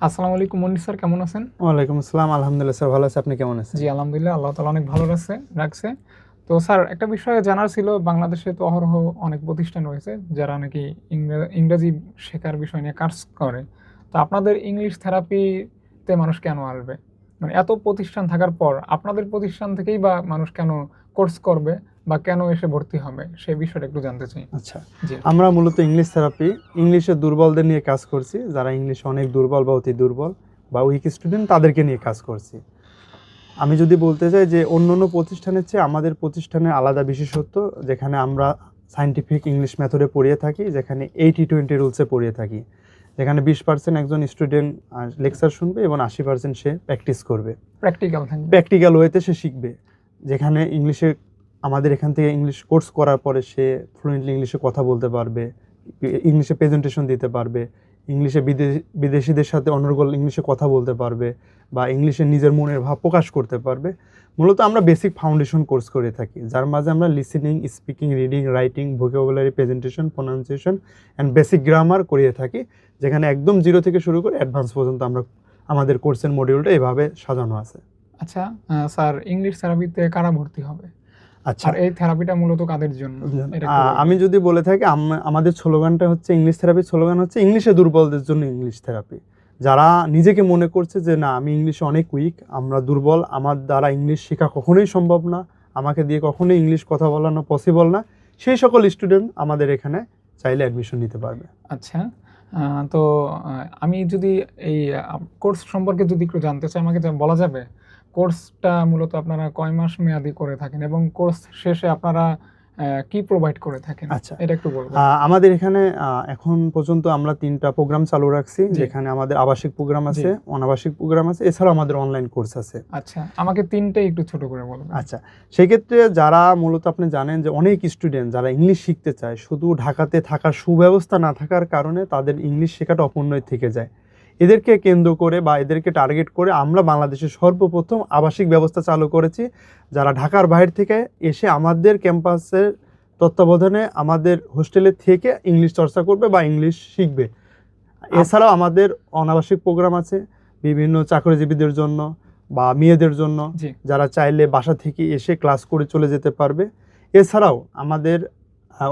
আসসালামু আলাইকুম মনির স্যার কেমন আছেন? ওয়ালাইকুম আসসালাম আলহামদুলিল্লাহ স্যার ভালো আছে। আপনি কেমন আছেন? জি আলহামদুলিল্লাহ আল্লাহ তালা অনেক ভালো রাখছে রাখছে। তো স্যার একটা বিষয়ে জানার ছিল বাংলাদেশে তো অহরহ অনেক প্রতিষ্ঠান রয়েছে যারা নাকি ইংরে- ইংরেজি শেখার বিষয় নিয়ে কাজ করে। তো আপনাদের ইংলিশ থেরাপিতে মানুষ কেন আসবে? মানে এত প্রতিষ্ঠান থাকার পর আপনাদের প্রতিষ্ঠান থেকেই বা মানুষ কেন কোর্স করবে? বা কেন এসে ভর্তি হবে সেই বিষয়টা একটু জানতে চাই। আচ্ছা। আমরা মূলত ইংলিশ থেরাপি ইংলিশে দুর্বলদের নিয়ে কাজ করছি যারা ইংলিশে অনেক দুর্বল বা অতি দুর্বল বা উইক স্টুডেন্ট তাদেরকে নিয়ে কাজ করছি। আমি যদি বলতে চাই যে অন্য অন্য প্রতিষ্ঠানের চেয়ে আমাদের প্রতিষ্ঠানের আলাদা বিশেষত্ব যেখানে আমরা সায়েন্টিফিক ইংলিশ মেথডে পড়িয়ে থাকি যেখানে এইটি টোয়েন্টি রুলসে পড়িয়ে থাকি যেখানে বিশ পার্সেন্ট একজন স্টুডেন্ট লেকচার শুনবে এবং আশি পার্সেন্ট সে প্র্যাকটিস করবে। প্র্যাকটিক্যাল প্র্যাকটিক্যাল ওয়েতে সে শিখবে যেখানে ইংলিশে আমাদের এখান থেকে ইংলিশ কোর্স করার পরে সে ফ্লুয়েন্টলি ইংলিশে কথা বলতে পারবে ইংলিশে প্রেজেন্টেশন দিতে পারবে ইংলিশে বিদেশি, বিদেশিদের সাথে অনর্গল ইংলিশে কথা বলতে পারবে বা ইংলিশে নিজের মনের ভাব প্রকাশ করতে পারবে। মূলত আমরা বেসিক ফাউন্ডেশন কোর্স করে থাকি, যার মাঝে আমরা listening speaking reading writing vocabulary presentation pronunciation and basic grammar করিয়ে থাকি, যেখানে একদম জিরো থেকে শুরু করে অ্যাডভান্স পর্যন্ত আমরা আমাদের কোর্সের মডিউলটা এভাবে সাজানো আছে। আচ্ছা স্যার ইংলিশ থেরাপিতে কারা ভর্তি হবে? আচ্ছা। আর এই থেরাপিটা মূলত কাদের জন্য। আমি যদি বলে থাকি আম- আমাদের স্লোগানটা হচ্ছে ইংলিশ থেরাপির স্লোগান হচ্ছে ইংলিশে দুর্বলদের জন্য ইংলিশ থেরাপি। যারা নিজেকে মনে করছে যে না আমি ইংলিশে অনেক উইক আমরা দুর্বল আমার দ্বারা ইংলিশ শেখা কখনোই সম্ভব না আমাকে দিয়ে কখনোই ইংলিশ কথা বলানো পসিবল না সেই সকল স্টুডেন্ট আমাদের এখানে চাইলে অ্যাডমিশন নিতে পারবে। আচ্ছা। তো আমি যদি এই কোর্স সম্পর্কে যদি একটু জানতে চাই আমাকে বলা যাবে? কোর্সটা মূলত আপনারা কয় মাস মেয়াদি করে থাকেন এবং কোর্স শেষে আপনারা কি প্রোভাইড করে থাকেন? আচ্ছা। এটা একটু বলবেন। আ, আমাদের এখানে এখন পর্যন্ত আমরা তিনটা প্রোগ্রাম চালু রাখছি যেখানে আমাদের আবাসিক প্রোগ্রাম আছে অনাবাসিক প্রোগ্রাম আছে এছাড়াও আমাদের অনলাইন কোর্স আছে। আচ্ছা আমাকে তিনটে একটু ছোট করে বলবেন। আচ্ছা সেক্ষেত্রে যারা মূলত আপনি জানেন যে অনেক স্টুডেন্ট যারা ইংলিশ শিখতে চায় শুধু ঢাকাতে থাকার সুব্যবস্থা না থাকার কারণে তাদের ইংলিশ শেখাটা অপূর্ণই থেকে যায়। এদেরকে কেন্দ্র করে বা এদেরকে টার্গেট করে আমরা বাংলাদেশে সর্বপ্রথম আবাসিক ব্যবস্থা চালু করেছি। যারা ঢাকার বাইরে থেকে এসে আমাদের ক্যাম্পাসের তত্ত্বাবধানে আমাদের হোস্টেলে থেকে ইংলিশ চর্চা করবে বা ইংলিশ শিখবে। এছাড়াও আমাদের অনাবাসিক প্রোগ্রাম আছে বিভিন্ন চাকরিজীবীদের জন্য বা মেয়েদের জন্য। যারা চাইলে বাসা থেকে এসে ক্লাস করে চলে যেতে পারবে। এছাড়াও আমাদের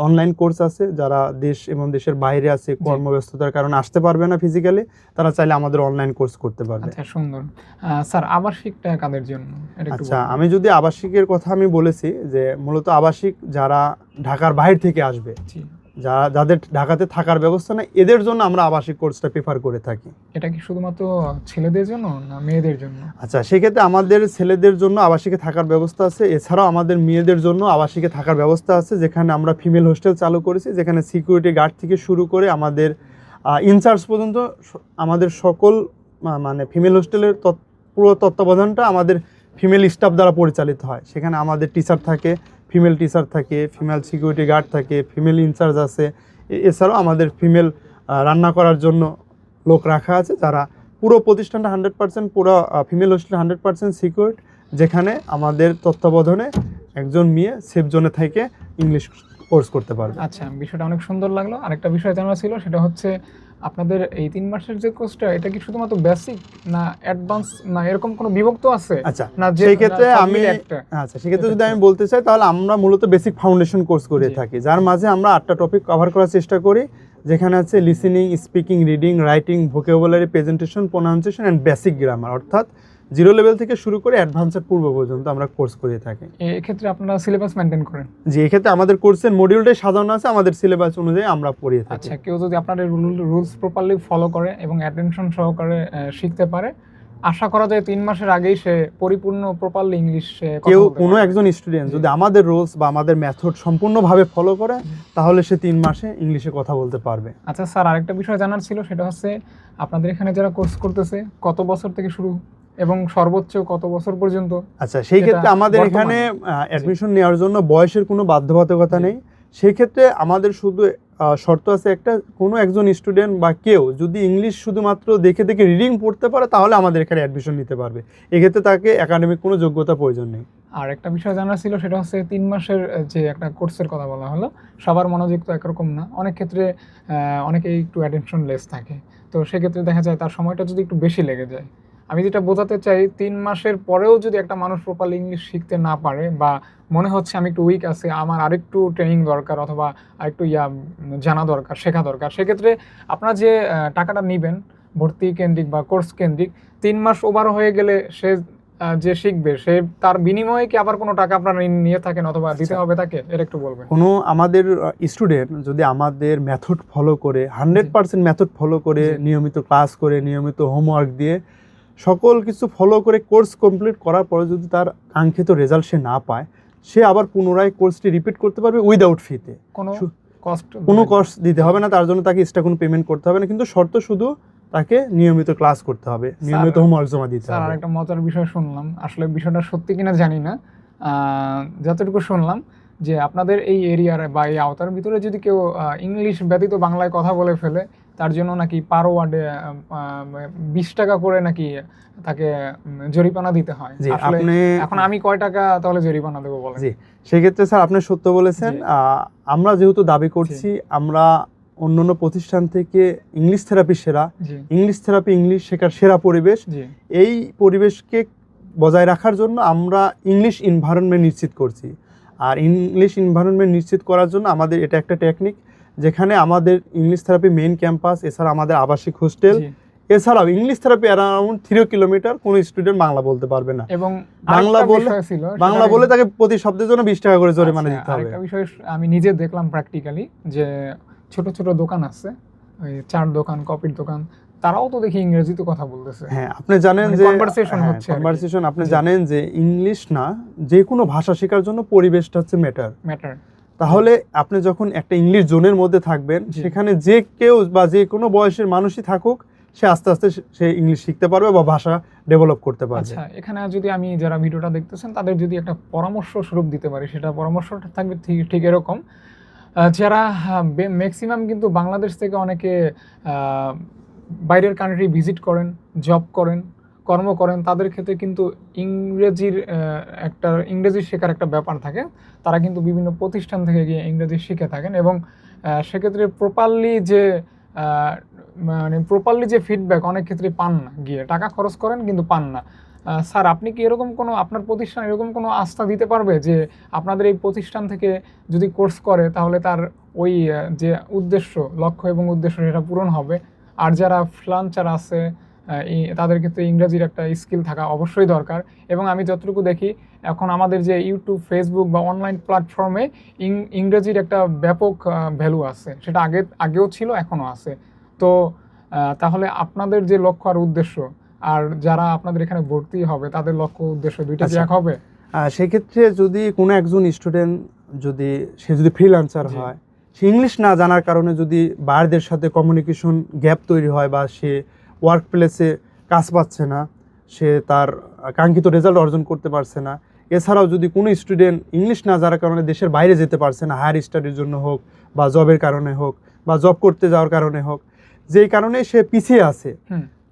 অনলাইন কোর্স আছে যারা দেশ এবং দেশের বাইরে আছে কর্মব্যস্ততার কারণে আসতে পারবে না ফিজিক্যালি তারা চাইলে আমাদের অনলাইন কোর্স করতে পারবে। আচ্ছা সুন্দর। স্যার আবাসিকটা কাদের জন্য? আচ্ছা আমি যদি আবাসিকের কথা আমি বলেছি যে মূলত আবাসিক যারা ঢাকার বাইরে থেকে আসবে যারা যাদের ঢাকাতে থাকার ব্যবস্থা নেই এদের জন্য আমরা আবাসিক কোর্সটা প্রেফার করে থাকি। এটা কি শুধুমাত্র ছেলেদের জন্য না মেয়েদের জন্য? আচ্ছা সেক্ষেত্রে আমাদের ছেলেদের জন্য আবাসিকে থাকার ব্যবস্থা আছে। এছাড়াও আমাদের মেয়েদের জন্য আবাসিকে থাকার ব্যবস্থা আছে যেখানে আমরা ফিমেল হোস্টেল চালু করেছি যেখানে সিকিউরিটি গার্ড থেকে শুরু করে আমাদের ইনচার্জ পর্যন্ত আমাদের সকল মানে ফিমেল হোস্টেলের তৎ- পুরো তত্ত্বাবধানটা আমাদের ফিমেল স্টাফ দ্বারা পরিচালিত হয়। সেখানে আমাদের টিচার থাকে ফিমেল টিচার থাকে ফিমেল সিকিউরিটি গার্ড থাকে ফিমেল ইনচার্জ আছে। এছাড়াও আমাদের ফিমেল রান্না করার জন্য লোক রাখা আছে যারা পুরো প্রতিষ্ঠানটা হান্ড্রেড পার্সেন্ট পুরো female hostel hundred percent secure যেখানে আমাদের তত্ত্বাবধানে একজন মেয়ে সেফ জোনে থেকে ইংলিশ কোর্স করতে পারবে। আচ্ছা বিষয়টা অনেক সুন্দর লাগল। আরেকটা বিষয় জানা ছিল, সেটা হচ্ছে আপনাদের এই তিন মাসের যে কোর্সটা এটা কি শুধুমাত্র বেসিক না অ্যাডভান্স না এরকম কোনো বিভক্ত আছে? আচ্ছা না সেই ক্ষেত্রে আমি একটা? আচ্ছা সেক্ষেত্রে যদি আমি বলতে চাই তাহলে আমরা মূলত বেসিক ফাউন্ডেশন কোর্স করে থাকি যার মাঝে আমরা আটটা টপিক কভার করার চেষ্টা করি যেখানে আছে listening speaking reading writing vocabulary presentation pronunciation and basic grammar অর্থাৎ জিরো লেভেল থেকে শুরু করে অ্যাডভান্সের পূর্ব পর্যন্ত আমরা কোর্স করে থাকি। এক্ষেত্রে আপনারা সিলেবাস মেনটেন করেন? যে এক্ষেত্রে আমাদের কোর্সের মডিউলটাই সাজানো আছে আমাদের সিলেবাস অনুযায়ী আমরা পড়িয়ে থাকি। আচ্ছা কেউ যদি আপনাদের রুলস প্রপারলি ফলো করে এবং অ্যাটেনশন সহকারে শিখতে পারে আশা করা যায় তিন মাসের আগেই সে পরিপূর্ণ প্রপারলি ইংলিশ কেউ কোনো একজন স্টুডেন্ট যদি আমাদের রুলস বা আমাদের মেথড সম্পূর্ণভাবে ফলো করে তাহলে সে তিন মাসে ইংলিশে কথা বলতে পারবে। আচ্ছা স্যার আরেকটা বিষয় জানার ছিল সেটা হচ্ছে আপনাদের এখানে যারা কোর্স করতেছে কত বছর থেকে শুরু এবং সর্বোচ্চ কত বছর পর্যন্ত? আচ্ছা সেই ক্ষেত্রে আমাদের এখানে অ্যাডমিশন নেওয়ার জন্য বয়সের কোনো বাধ্যবাধকতা নেই। সেই ক্ষেত্রে আমাদের শুধু শর্ত আছে একটা কোনো একজন স্টুডেন্ট বা কেউ যদি ইংলিশ শুধুমাত্র দেখে দেখে রিডিং পড়তে পারে তাহলে আমাদের এখানে অ্যাডমিশন নিতে পারবে। এক্ষেত্রে তাকে একাডেমিক কোনো যোগ্যতা প্রয়োজন নেই। আর একটা বিষয় জানার ছিল সেটা হচ্ছে তিন মাসের যে একটা কোর্সের কথা বলা হলো সবার মনোযোগ তো একরকম না। অনেক ক্ষেত্রে অনেকেই একটু অ্যাটেনশন লেস থাকে। তো সেক্ষেত্রে দেখা যায় তার সময়টা যদি একটু বেশি লেগে যায় আমি যেটা বোঝাতে চাই তিন মাসের পরেও যদি একটা মানুষ প্রপারলি ইংলিশ শিখতে না পারে বা মনে হচ্ছে আমি একটু উইক আছে আমার আরেকটু ট্রেনিং দরকার অথবা আরেকটু ইয়া জানা দরকার শেখা দরকার সেক্ষেত্রে আপনারা যে টাকাটা নেবেন ভর্তি কেন্দ্রিক বা কোর্স কেন্দ্রিক তিন মাস ওভার হয়ে গেলে সে যে শিখবে সে তার বিনিময়ে কি আবার কোনো টাকা আপনারা নিয়ে থাকেন অথবা দিতে আচ্ছা। হবে তাকে? এটা একটু বলবেন। কোনো আমাদের স্টুডেন্ট যদি আমাদের মেথড ফলো করে হান্ড্রেড পার্সেন্ট মেথড ফলো করে নিয়মিত ক্লাস করে নিয়মিত হোমওয়ার্ক দিয়ে সকল কিছু ফলো করে কোর্স কমপ্লিট করার পরে যদি তার কাঙ্ক্ষিত রেজাল্ট সে না পায় সে আবার পুনরায় কোর্সটি রিপিট করতে পারবে উইদাউট ফিতে কোনো কষ্ট কোনো কস্ট দিতে হবে না তার জন্য তাকে এক্সট্রা কোনো পেমেন্ট করতে হবে না কিন্তু শর্ত শুধু তাকে নিয়মিত ক্লাস করতে হবে নিয়মিত হোমওয়ার্ক জমা দিতে হবে। আরেকটা মজার বিষয় শুনলাম। আসলে বিষয়টা সত্যি কিনা জানি না। যতটুকু শুনলাম যে আপনাদের এই এরিয়ার বা এই আওতার ভিতরে যদি কেউ ইংলিশ ব্যতীত বাংলায় কথা বলে ফেলে তার জন্য নাকি পার ওয়ার্ডে বিশ টাকা করে নাকি তাকে জরিমানা দিতে হয়। আপনি এখন আমি কয় টাকা তাহলে জরিমানা দেবো বলেন? জি সেক্ষেত্রে স্যার আপনি সত্য বলেছেন। আহ, আমরা যেহেতু দাবি করছি আমরা অন্যান্য প্রতিষ্ঠান থেকে ইংলিশ থেরাপি সেরা ইংলিশ থেরাপি ইংলিশ শেখার সেরা পরিবেশ এই পরিবেশকে বজায় রাখার জন্য আমরা ইংলিশ এনভায়রনমেন্ট নিশ্চিত করছি। আর ইংলিশ এনভায়রনমেন্ট নিশ্চিত করার জন্য আমাদের এটা একটা টেকনিক যেখানে আমাদের ইংলিশ থেরাপি মেইন ক্যাম্পাস এছাড়া আমাদের আবাসিক হোস্টেল এছাড়াও English therapy around three kilometer কোনো স্টুডেন্ট বাংলা বলতে পারবে না। এবং বাংলা বলে- বাংলা বলে তাকে প্রতি শব্দের জন্য বিশ টাকা করে জরিমানা আচ্ছা, দিতে হবে। বিষয় আমি নিজে দেখলাম প্র্যাকটিক্যালি যে ছোট ছোট দোকান আছে ওই চার দোকান কপির দোকান তারাও তো দেখি ইংরেজিতে কথা বলতেছে। হ্যাঁ আপনি জানেন মানে যে conversation হচ্ছে কনভারসেশন আপনি জানেন যে ইংলিশ না যে কোনো ভাষা শেখার জন্য পরিবেশটা হচ্ছে ম্যাটার ম্যাটার তাহলে আপনি যখন একটা ইংলিশ জোনের মধ্যে থাকবেন সেখানে যে কেউ বা যে কোনো বয়সের মানুষই থাকুক সে আস্তে আস্তে সে- ইংলিশ শিখতে পারবে বা ভাষা ডেভেলপ করতে পারবে। আচ্ছা এখানে যদি আমি যারা ভিডিওটা দেখতেছেন তাদের যদি একটা পরামর্শ স্বরূপ দিতে পারি সেটা পরামর্শটা থাকবে ঠিক ঠিক এরকম। যারা ম্যাক্সিমাম কিন্তু বাংলাদেশ থেকে অনেকে আহ, বাইরের কান্ট্রি ভিজিট করেন জব করেন, কর্ম করেন, তাদের ক্ষেত্রে কিন্তু ইংরেজির একটা ইংরেজি শেখার একটা ব্যাপার থাকে। তারা কিন্তু বিভিন্ন প্রতিষ্ঠান থেকে গিয়ে ইংরেজি শিখে থাকেন এবং সেক্ষেত্রে প্রপারলি যে মানে প্রপারলি যে ফিডব্যাক অনেক ক্ষেত্রে পান না। গিয়ে টাকা খরচ করেন কিন্তু পান না। স্যার, আপনি কি এরকম কোনো, আপনার প্রতিষ্ঠান এরকম কোনো আস্থা দিতে পারবে যে, আপনাদের এই প্রতিষ্ঠান থেকে যদি কোর্স করে তাহলে তার ওই যে উদ্দেশ্য, লক্ষ্য এবং উদ্দেশ্য সেটা পূরণ হবে? আর যারা ফ্লান্সার আছে তাদের ক্ষেত্রে ইংরেজির একটা স্কিল থাকা অবশ্যই দরকার এবং আমি যতটুকু দেখি এখন আমাদের যে ইউটিউব ফেসবুক বা অনলাইন প্ল্যাটফর্মে ইংরেজির একটা ব্যাপক ভ্যালু আছে সেটা আগে আগেও ছিল এখনও আছে তো তাহলে আপনাদের যে লক্ষ্য আর উদ্দেশ্য আর যারা আপনাদের এখানে ভর্তি হবে তাদের লক্ষ্য উদ্দেশ্য দুইটা আচ্ছা। এক হবে সেক্ষেত্রে যদি কোনো একজন স্টুডেন্ট যদি সে যদি ফ্রিল্যান্সার জি। হয় সে ইংলিশ না জানার কারণে যদি বাইরদের সাথে কমিউনিকেশন গ্যাপ তৈরি হয় বা সে ওয়ার্ক প্লেসে কাজ পাচ্ছে না, সে তার কাঙ্ক্ষিত রেজাল্ট অর্জন করতে পারছে না। এছাড়াও যদি কোনো স্টুডেন্ট ইংলিশ না জানার কারণে দেশের বাইরে যেতে পারছে না হায়ার স্টাডির জন্য হোক বা জবের কারণে হোক বা জব করতে যাওয়ার কারণে হোক, যেই কারণে সে পিছিয়ে আছে।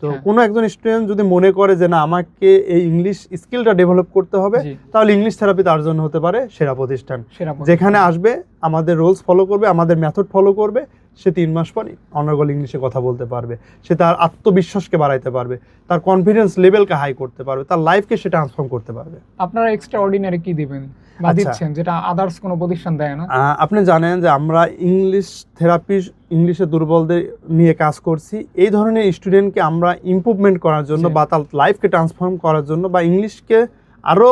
তো হ্যাঁ। কোনো একজন স্টুডেন্ট যদি মনে করে যে না আমাকে এই ইংলিশ স্কিলটা ডেভেলপ করতে হবে তাহলে ইংলিশ থেরাপি তার জন্য হতে পারে সেরা প্রতিষ্ঠান। যেখানে আসবে আমাদের রোলস ফলো করবে আমাদের মেথড ফলো করবে সে তিন মাস পর অনার্গল ইংলিশে কথা বলতে পারবে। সে তার আত্মবিশ্বাসকে বাড়াইতে পারবে তার কনফিডেন্স লেভেলকে হাই করতে পারবে তার লাইফকে সে ট্রান্সফর্ম করতে পারবে। আপনারা এক্সট্রা অর্ডিনারি কি দিবেন? বা আচ্ছা। দিচ্ছেন যেটা আদার্স কোনো প্রতিষ্ঠান দেয় না? আপনি জানেন যে আমরা ইংলিশ থেরাপি ইংলিশে দুর্বলদের নিয়ে কাজ করছি। এই ধরনের স্টুডেন্টকে আমরা ইমপ্রুভমেন্ট করার জন্য বা তার লাইফকে ট্রান্সফর্ম করার জন্য বা ইংলিশকে আরও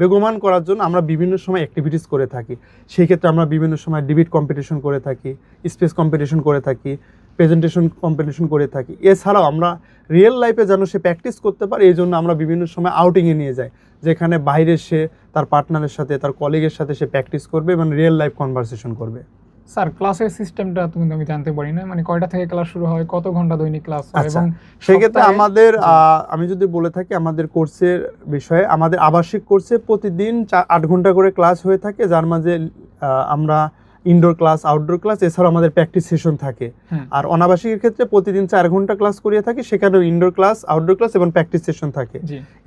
বেগমান করার জন্য আমরা বিভিন্ন সময় অ্যাক্টিভিটিস করে থাকি। সেই ক্ষেত্রে আমরা বিভিন্ন সময় ডিবিট কম্পিটিশন করে থাকি স্পেস কম্পিটিশন করে থাকি প্রেজেন্টেশন কম্পিটিশন করে থাকি। এছাড়াও আমরা রিয়েল লাইফে যেন সে প্র্যাকটিস করতে পারে, এই জন্য আমরা বিভিন্ন সময় আউটিংয়ে নিয়ে যাই, যেখানে বাইরে সে তার পার্টনারের সাথে, তার কলিগের সাথে সে প্র্যাকটিস করবে এবং রিয়েল লাইফ কনভারসেশন করবে। স্যার ক্লাসের সিস্টেমটা তুমি আমি জানতে পারি না মানে কয়টা থেকে ক্লাস শুরু হয় কত ঘণ্টা দৈনিক ক্লাস হয় আচ্ছা, এবং সেই ক্ষেত্রে আমাদের আমি যদি বলে থাকি আমাদের কোর্সের বিষয়ে আমাদের আবাসিক কোর্সে প্রতিদিন আট ঘণ্টা করে ক্লাস হয়ে থাকে যার মাঝে আমরা ইনডোর ক্লাস আউটডোর ক্লাস এছাড়াও আমাদের প্র্যাকটিস সেশন থাকে। আর অনাবাসিকের ক্ষেত্রে প্রতিদিন চার ঘণ্টা ক্লাস করিয়ে থাকি সেখানেও ইনডোর ক্লাস আউটডোর ক্লাস এবং প্র্যাকটিস সেশন থাকে।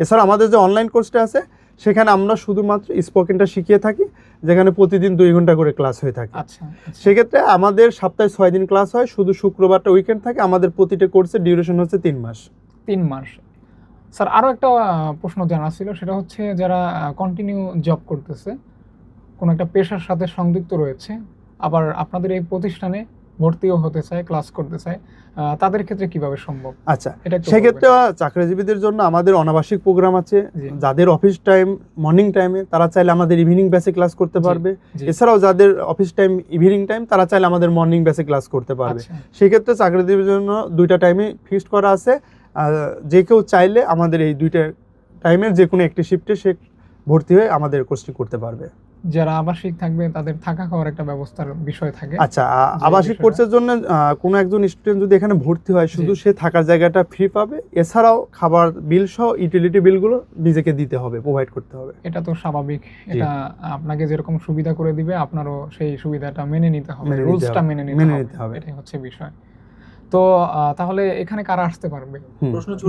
এছাড়া আমাদের যে অনলাইন কোর্সটা আছে সেখানে আমরা শুধুমাত্র স্পোকেনটা শিখিয়ে থাকি যেখানে প্রতিদিন দুই ঘণ্টা করে ক্লাস হয়ে থাকে। আচ্ছা আচ্ছা। সেক্ষেত্রে আমাদের সপ্তাহে ছয় দিন ক্লাস হয় শুধু শুক্রবারটা উইকেন্ড থাকে আমাদের প্রতিটা কোর্সের ডিউরেশন হচ্ছে তিন মাস। তিন মাস। স্যার আরও একটা প্রশ্ন জানা ছিল সেটা হচ্ছে যারা কন্টিনিউ জব করতেছে কোনো একটা পেশার সাথে সংযুক্ত রয়েছে আবার আপনাদের এই প্রতিষ্ঠানে ভর্তিও হতে চায় ক্লাস করতে চায় তাদের ক্ষেত্রে কীভাবে সম্ভব? আচ্ছা সেক্ষেত্রে চাকরিজীবীদের জন্য আমাদের অনাবাসিক প্রোগ্রাম আছে যাদের অফিস টাইম মর্নিং টাইমে তারা চাইলে আমাদের ইভিনিং ব্যাচে ক্লাস করতে পারবে। এছাড়াও যাদের অফিস টাইম ইভিনিং টাইম তারা চাইলে আমাদের মর্নিং ব্যাচে ক্লাস করতে পারবে। আচ্ছা, সেক্ষেত্রে চাকরিজীবীর জন্য দুইটা টাইমে ফিক্সড করা আছে যে কেউ চাইলে আমাদের এই দুইটা টাইমের যে কোনো একটি শিফটে সে ভর্তি হয়ে আমাদের কোর্সটি করতে পারবে। যারা আবাসিক থাকবে তাদের থাকা খাওয়ার একটা ব্যবস্থার বিষয় থাকে। আচ্ছা আবাসিক কোর্সের জন্য কোনো একজন স্টুডেন্ট যদি এখানে ভর্তি হয় শুধু সে থাকার জায়গাটা ফ্রি পাবে এছাড়াও খাবার বিল সহ ইউটিলিটি বিলগুলো নিজেকে দিতে হবে প্রোভাইড করতে হবে। এটা তো স্বাভাবিক। এটা আপনাকে যেরকম সুবিধা করে দিবে আপনারও সেই সুবিধাটা মেনে নিতে হবে রুলসটা মেনে নিতে হবে। এটাই হচ্ছে বিষয়। তো তাহলে এখানে কারা আসতে পারবে?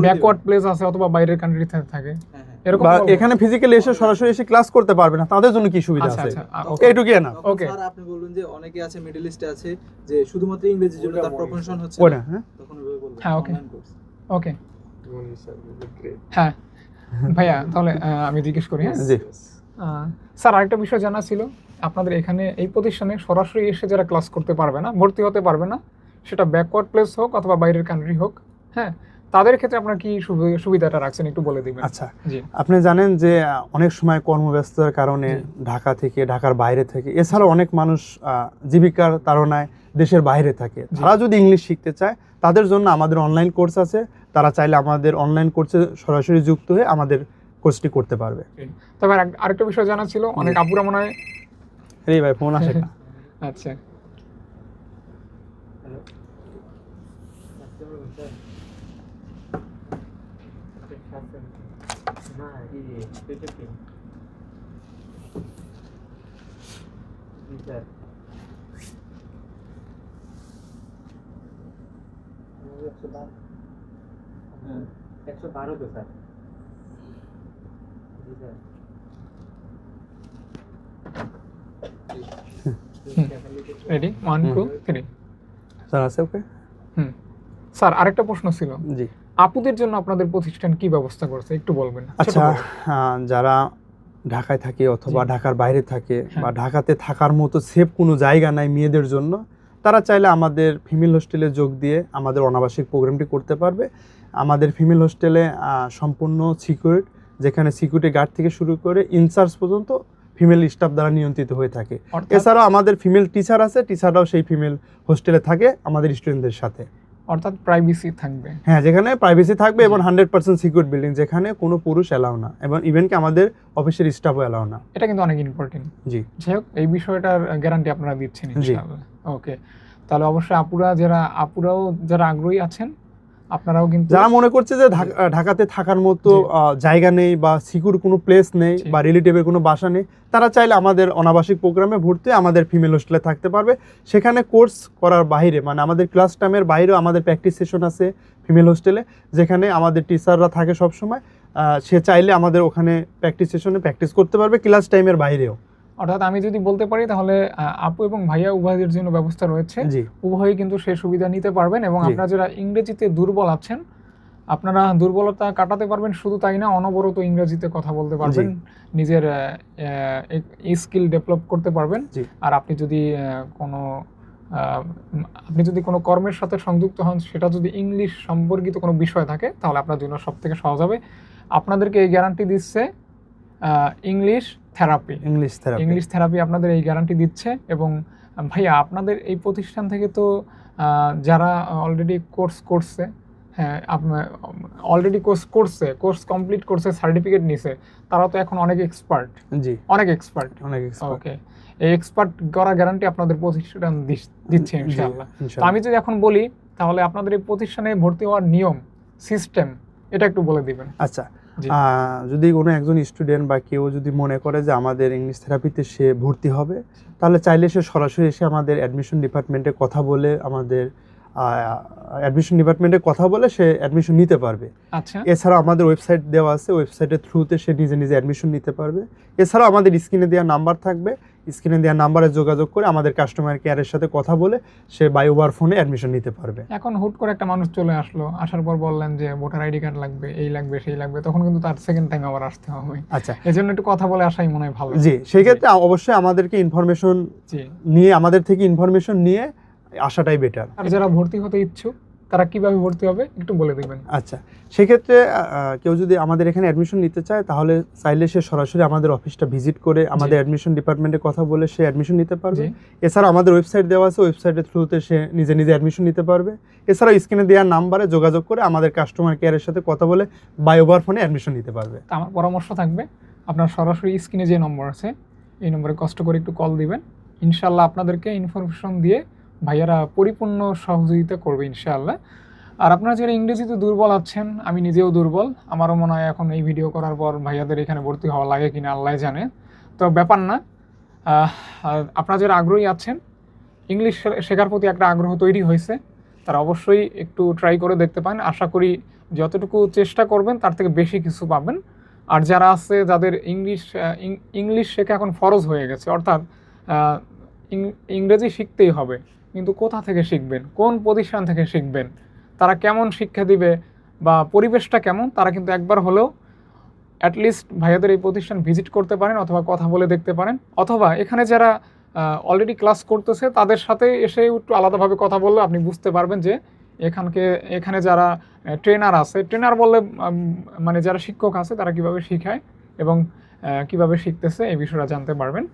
ব্যাকওয়ার্ড প্লেস আছে অথবা বাইরের কান্ট্রি থেকে থাকে। হ্যাঁ, হ্যাঁ। এরকম এখানে ফিজিক্যালি এসে সরাসরি এসে ক্লাস করতে পারবে না তাদের জন্য কি সুবিধা আচ্ছা আছে? আচ্ছা এইটুকুই না তখন Okay. স্যার আপনি যে অনেকে আছে মিডল ইস্টে আছে যে শুধুমাত্র ইংরেজির জন্য তার প্রফেশন হচ্ছে না। হ্যাঁ? তখন ওইভাবে বলবেন। হ্যাঁ, কোর্স ওকে হ্যাঁ। ভাইয়া তাহলে আমি জিজ্ঞেস করি হ্যাঁ? জি। স্যার আরেকটা বিষয় জানা ছিল। আপনাদের এখানে এই প্রতিষ্ঠানে সরাসরি এসে যারা ক্লাস করতে পারবে না ভর্তি হতে পারবে না সেটা ব্যাকওয়ার্ড প্লেস হোক অথবা বাইরের কান্ট্রি হোক হ্যাঁ তাদের ক্ষেত্রে আপনার কি সুবিধাটা রাখছেন একটু বলে দিবেন? আচ্ছা আপনি জানেন যে অনেক সময় কর্মব্যস্ততার কারণে ঢাকা থেকে ঢাকার বাইরে থেকে এছাড়াও অনেক মানুষ জীবিকার তাড়নায় দেশের বাইরে থাকে। তারা যদি ইংলিশ শিখতে চায় তাদের জন্য আমাদের অনলাইন কোর্স আছে। তারা চাইলে আমাদের অনলাইন কোর্সে সরাসরি যুক্ত হয়ে আমাদের কোর্সটি করতে পারবে। তবে আরেকটা বিষয় জানা ছিল অনেক আপুরা মনে হয় এই ভাই ফোন আসে না। আচ্ছা একশো বারো তো স্যার জি sir ready one two three sir আছে ওকে হুম স্যার আরেকটা প্রশ্ন ছিল। জি। আপুদের জন্য আপনাদের প্রতিষ্ঠান কি ব্যবস্থা করছে? একটু বলবেন। আচ্ছা যারা ঢাকায় থাকে অথবা ঢাকার বাইরে থাকে হ্যাঁ। বা ঢাকাতে থাকার মতো সেফ কোনো জায়গা নাই মেয়েদের জন্য তারা চাইলে আমাদের ফিমেল হোস্টেলে যোগ দিয়ে আমাদের অনাবাসিক প্রোগ্রামটি করতে পারবে। আমাদের ফিমেল হোস্টেলে সম্পূর্ণ সিকিউরিট যেখানে সিকিউরিটি গার্ড থেকে শুরু করে ইনচার্জ পর্যন্ত ফিমেল স্টাফ দ্বারা নিয়ন্ত্রিত হয়ে থাকে। এছাড়াও আমাদের ফিমেল টিচার আছে টিচাররাও সেই ফিমেল হোস্টেলে থাকে আমাদের স্টুডেন্টদের সাথে। অর্থাৎ প্রাইভেসি থাকবে। হ্যাঁ যেখানে প্রাইভেসি থাকবে এবং হান্ড্রেড পার্সেন্ট সিকিউর বিল্ডিং যেখানে কোনো পুরুষ অ্যালাউ না এবং ইভেন কি আমাদের অফিসের স্টাফও অ্যালাউ না। এটা কিন্তু অনেক ইম্পর্টেন্ট জি। যাই হোক এই বিষয়টার গ্যারান্টি আপনারা দিচ্ছেন জি। ইনশাআল্লাহ। ওকে তাহলে অবশ্যই আপুরা যারা আপুরাও যারা আগ্রহী আছেন আপনারাও কিন্তু যারা মনে করছে যে ঢাকা- ঢাকাতে থাকার মতো জায়গা নেই বা সিকিউর কোনো প্লেস নেই বা রিলেটিভের কোনো বাসা নেই তারা চাইলে আমাদের অনাবাসিক প্রোগ্রামে ভর্তি আমাদের ফিমেল হোস্টেলে থাকতে পারবে। সেখানে কোর্স করার বাইরে মানে আমাদের ক্লাস টাইমের বাইরেও আমাদের প্র্যাকটিস সেশন আছে ফিমেল হোস্টেলে যেখানে আমাদের টিচাররা থাকে সবসময়। সে চাইলে আমাদের ওখানে প্র্যাকটিস সেশনে প্র্যাকটিস করতে পারবে ক্লাস টাইমের বাইরেও। অর্থাৎ আমি যদি বলতে পারি তাহলে আপু এবং ভাইয়া উভয়ের জন্য ব্যবস্থা রয়েছে। উভয়ই কিন্তু সেই সুবিধা নিতে পারবেন এবং। আপনারা যারা ইংরেজিতে দুর্বল আছেন আপনারা দুর্বলতা কাটাতে পারবেন শুধু তাই না অনবরত ইংরেজিতে কথা বলতে পারবেন নিজের স্কিল ডেভেলপ করতে পারবেন। আর আপনি যদি কোনো আপনি যদি কোনো কর্মের সাথে সংযুক্ত হন সেটা যদি ইংলিশ সম্পর্কিত কোনো বিষয় থাকে তাহলে আপনার জন্য সব থেকে সহজ হবে। আপনাদেরকে এই গ্যারান্টি দিচ্ছে English therapy. English therapy. English therapy আপনাদের এই গ্যারান্টি দিচ্ছে এবং ভাইয়া আপনাদের এই প্রতিষ্ঠান থেকে তো যারা অলরেডি কোর্স করছে হ্যাঁ অলরেডি কোর্স করছে কোর্স কমপ্লিট করছে সার্টিফিকেট নিছে তারা তো এখন অনেক এক্সপার্ট জি। অনেক এক্সপার্ট অনেক ওকে এই এক্সপার্ট করা গ্যারান্টি আপনাদের প্রতিষ্ঠান দিচ্ছে ইনশাআল্লাহ। তো আমি যদি এখন বলি তাহলে আপনাদের এই প্রতিষ্ঠানে ভর্তি হওয়ার নিয়ম সিস্টেম এটা একটু বলে দিবেন। আচ্ছা যদি কোনো একজন স্টুডেন্ট বা কেউ যদি মনে করে যে আমাদের ইংলিশ থেরাপিতে সে ভর্তি হবে তাহলে চাইলে সে সরাসরি এসে আমাদের অ্যাডমিশন ডিপার্টমেন্টে কথা বলে আমাদের অ্যাডমিশন ডিপার্টমেন্টে কথা বলে সে অ্যাডমিশন নিতে পারবে। আচ্ছা। এছাড়া আমাদের ওয়েবসাইট দেওয়া আছে ওয়েবসাইটের থ্রুতে সে নিজে নিজে অ্যাডমিশন নিতে পারবে। এছাড়াও আমাদের স্ক্রিনে দেওয়া নাম্বার থাকবে। স্ক্রিনে দেওয়া নাম্বারে যোগাযোগ করে আমাদের কাস্টমার কেয়ারের সাথে কথা বলে সে বাই ওভার ফোনে অ্যাডমিশন নিতে পারবে। এখন হুট করে একটা মানুষ চলে আসলো আসার পর বললেন যে ভোটার আইডি কার্ড লাগবে এই লাগবে সেই লাগবে তখন কিন্তু তার সেকেন্ড টাইম আবার আসতে হবে। আচ্ছা। এই জন্য একটু কথা বলে আসাই মনে হয় ভালো। জি সেই ক্ষেত্রে অবশ্যই আমাদেরকে ইনফরমেশন নিয়ে আমাদের থেকে ইনফরমেশন নিয়ে আসাটাই বেটার আর যারা ভর্তি হতে ইচ্ছুক তারা কীভাবে ভর্তি হবে একটু বলে দেবেন। আচ্ছা সেক্ষেত্রে কেউ যদি আমাদের এখানে অ্যাডমিশন নিতে চায় তাহলে চাইলে সে সরাসরি আমাদের অফিসটা ভিজিট করে আমাদের অ্যাডমিশন ডিপার্টমেন্টে কথা বলে সে অ্যাডমিশন নিতে পারবে। এছাড়া আমাদের ওয়েবসাইট দেওয়া আছে ওয়েবসাইটের থ্রুতে সে নিজে নিজে অ্যাডমিশন নিতে পারবে। এছাড়া স্ক্রিনে দেওয়া নাম্বারে যোগাযোগ করে আমাদের কাস্টমার কেয়ারের সাথে কথা বলে বাই ওভার ফোনে অ্যাডমিশন নিতে পারবে। তা আমার পরামর্শ থাকবে আপনার সরাসরি স্ক্রিনে যে নম্বর আছে এই নম্বরে কষ্ট করে একটু কল দিবেন। ইনশাল্লাহ আপনাদেরকে ইনফরমেশন দিয়ে ভাইয়ারা পরিপূর্ণ সহযোগিতা করবে ইনশাআল্লাহ। আর আপনারা যারা ইংরেজিতে দুর্বল আছেন, আমি নিজেও দুর্বল। আমারও মনে হয় এখন এই ভিডিও করার পর ভাইয়াদের এখানে ভর্তি হওয়া লাগে কিনা আল্লাহ জানে। তো ব্যাপার না। আপনারা যারা আগ্রহী আছেন, ইংলিশ শেখার প্রতি একটা আগ্রহ তৈরি হয়েছে, তারা অবশ্যই একটু ট্রাই করে দেখতে পান আশা করি যতটুকু চেষ্টা করবেন, তার থেকে বেশি কিছু পাবেন। আর যারা আছে, যাদের ইংলিশ ইংলিশ শেখা এখন ফরজ হয়ে গেছে, অর্থাৎ ইংরেজি শিখতেই হবে। কিন্তু কোথা থেকে শিখবেন? কোন প্রতিষ্ঠান থেকে শিখবেন? তারা কেমন শিক্ষা দিবে? বা পরিবেশটা কেমন? তারা কিন্তু একবার হলেও অ্যাটলিস্ট ভাইয়াদের এই প্রতিষ্ঠান ভিজিট করতে পারেন অথবা কথা বলে দেখতে পারেন। অথবা এখানে যারা অলরেডি ক্লাস করতেছে, তাদের সাথে এসে একটু আলাদাভাবে কথা বললে আপনি বুঝতে পারবেন যে এখানকে, এখানে যারা ট্রেনার আছে ট্রেনার বললে মানে যারা শিক্ষক আছে, তারা কীভাবে শিখায় এবং কীভাবে শিখতেছে, এই বিষয়টা জানতে পারবেন।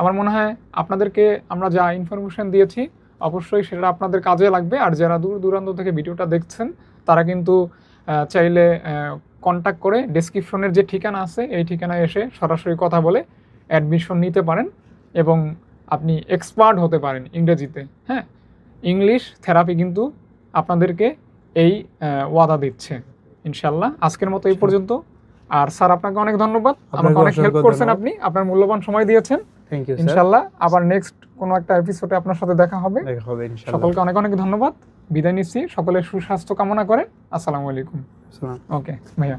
আমার মনে হয় আপনাদেরকে আমরা যা ইনফরমেশন দিয়েছি অবশ্যই সেটা আপনাদের কাজে লাগবে। আর যারা দূর দূরান্ত থেকে ভিডিওটা দেখছেন তারা কিন্তু চাইলে কন্ট্যাক্ট করে ডেসক্রিপশনের যে ঠিকানা আছে এই ঠিকানায় এসে সরাসরি কথা বলে অ্যাডমিশন নিতে পারেন এবং আপনি এক্সপার্ট হতে পারেন ইংরেজিতে হ্যাঁ? ইংলিশ থেরাপি কিন্তু আপনাদেরকে এই ওয়াদা দিচ্ছে ইনশাল্লাহ আজকের মতো এই পর্যন্ত। আর স্যার আপনাকে অনেক ধন্যবাদ। আমাকে অনেক হেল্প করছেন। আপনি। আপনার মূল্যবান সময় দিয়েছেন। থ্যাংক ইউ আবার নেক্সট কোনো একটা এপিসোডে আপনার সাথে দেখা হবে। দেখা হবে ইনশাআল্লাহ। সকলকে অনেক অনেক ধন্যবাদ। বিদায় নিচ্ছি। সকলের সুস্বাস্থ্য কামনা করে। আসসালামু আলাইকুম। ওকে ভাইয়া।